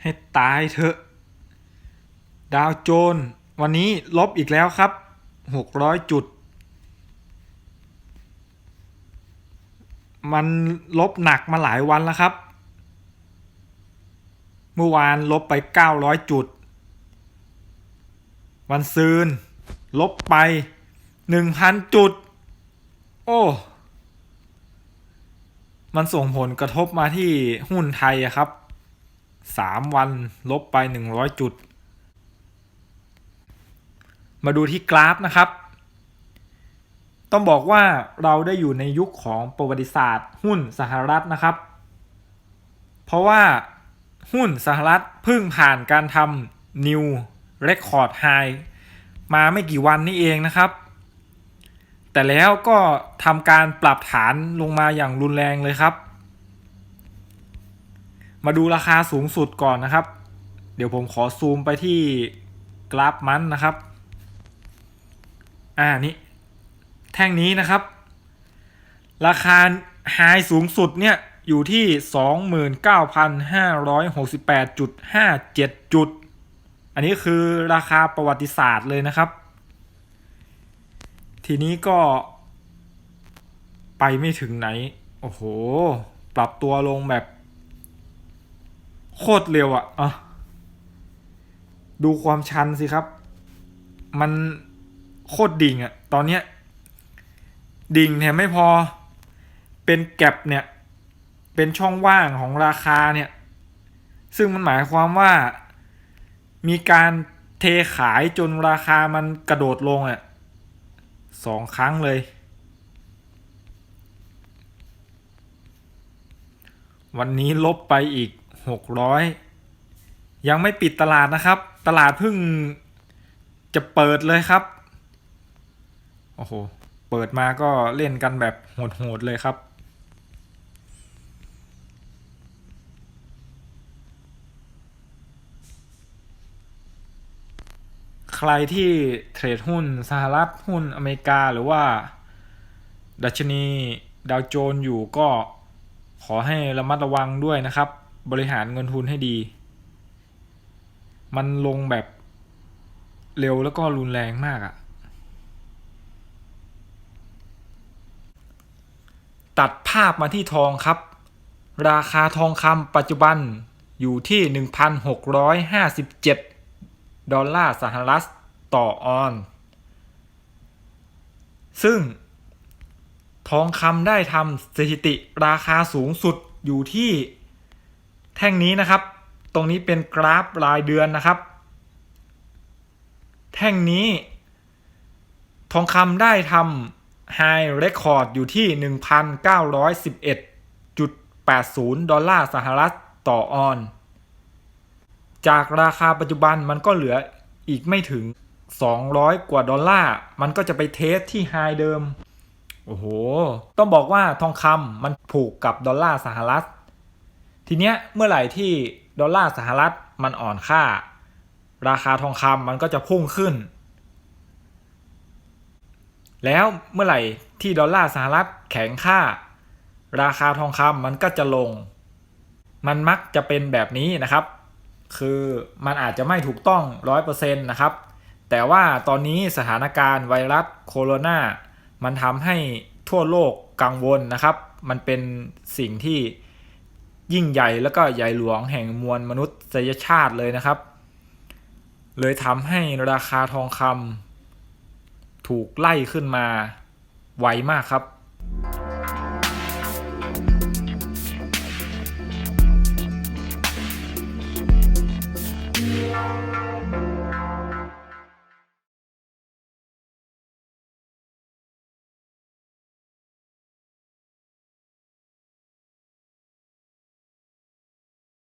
ให้ตายเถอะ ดาวโจน วันนี้ลบอีกแล้วครับ 600 จุด มันลบหนักมาหลายวันแล้วครับ เมื่อวานลบไป 900 จุด วันซืน ลบไป 1,000 จุด โอ้มันส่งผลกระทบมาที่หุ้นไทยอะครับ 3 วันลบไป 100 จุด มาดูที่กราฟนะครับ ต้องบอกว่าเราได้อยู่ในยุคของประวัติศาสตร์ หุ้นสหรัฐนะครับ เพราะว่าหุ้นสหรัฐเพิ่งผ่านการทำ New Record High มาไม่กี่วันนี้เองนะครับ แต่แล้วก็ทำการปรับฐานลงมาอย่างรุนแรงเลยครับ มาดูราคาสูงสุดก่อนนะครับ เดี๋ยวผมขอซูมไปที่กราฟมันนะครับ อ่านี่แท่งนี้นะครับ ราคาไฮสูงสุดเนี่ยอยู่ที่ 29,568.57 จุด อันนี้คือราคาประวัติศาสตร์เลยนะครับ ทีนี้ก็ ไปไม่ถึงไหน โอ้โห ปรับตัวลงแบบ โคตรเร็วอะอะ ดูความชันสิครับ มันโคตรดิ่งอะตอนเนี้ย ดิ่งเนี่ยไม่พอ เป็นแก็บเนี่ย เป็นช่องว่างของราคาเนี่ย ซึ่งมันหมายความว่ามีการเทขายจนราคามันกระโดดลงอะสองครั้งเลย วันนี้ลบไปอีก หกร้อยยังไม่ปิดตลาดนะครับ ตลาดเพิ่งจะเปิดเลยครับ โอ้โห เปิดมาก็เล่นกันแบบโหดๆเลยครับ ใครที่เทรดหุ้นสหรัฐหุ้นอเมริกาหรือว่า ดัชนีดาวโจนส์อยู่ก็ขอให้ระมัดระวังด้วยนะครับ บริหารเงินทุนให้ดี มันลงแบบเร็วแล้วก็รุนแรงมากอะตัดภาพมาที่ทองครับ ราคาทองคำปัจจุบันอยู่ที่ 1,657 ดอลลาร์สหรัฐต่อออน ซึ่ง ทองคำได้ทำสถิติราคาสูงสุดอยู่ที่ แท่งนี้นะครับ ตรงนี้เป็นกราฟรายเดือนนะครับ แท่งนี้ ทองคำได้ทำไฮเรคคอร์ดอยู่ที่ 1,911.80 ดอลลาร์สหรัฐต่อออน จากราคาปัจจุบันมันก็เหลืออีกไม่ถึง 200 กว่าดอลลาร์ มันก็จะไปเทสที่ไฮเดิม โอ้โห ต้องบอกว่าทองคำมันผูกกับดอลลาร์สหรัฐ ทีเนี้ยเมื่อไหร่ที่ดอลลาร์สหรัฐมันอ่อนค่า ราคาทองคำมันก็จะพุ่งขึ้น แล้วเมื่อไหร่ที่ดอลลาร์สหรัฐแข็งค่า ราคาทองคำมันก็จะลง มันมักจะเป็นแบบนี้นะครับ คือมันอาจจะไม่ถูกต้อง 100%นะครับ แต่ว่าตอนนี้สถานการณ์ไวรัสโคโรนามันทำให้ทั่วโลกกังวลนะครับ มันเป็นสิ่งที่ ยิ่งใหญ่แล้วก็ใหญ่หลวงแห่งมวลมนุษยชาติเลยนะครับ เลยทำให้ราคาทองคำถูกไล่ขึ้นมาไวมากครับ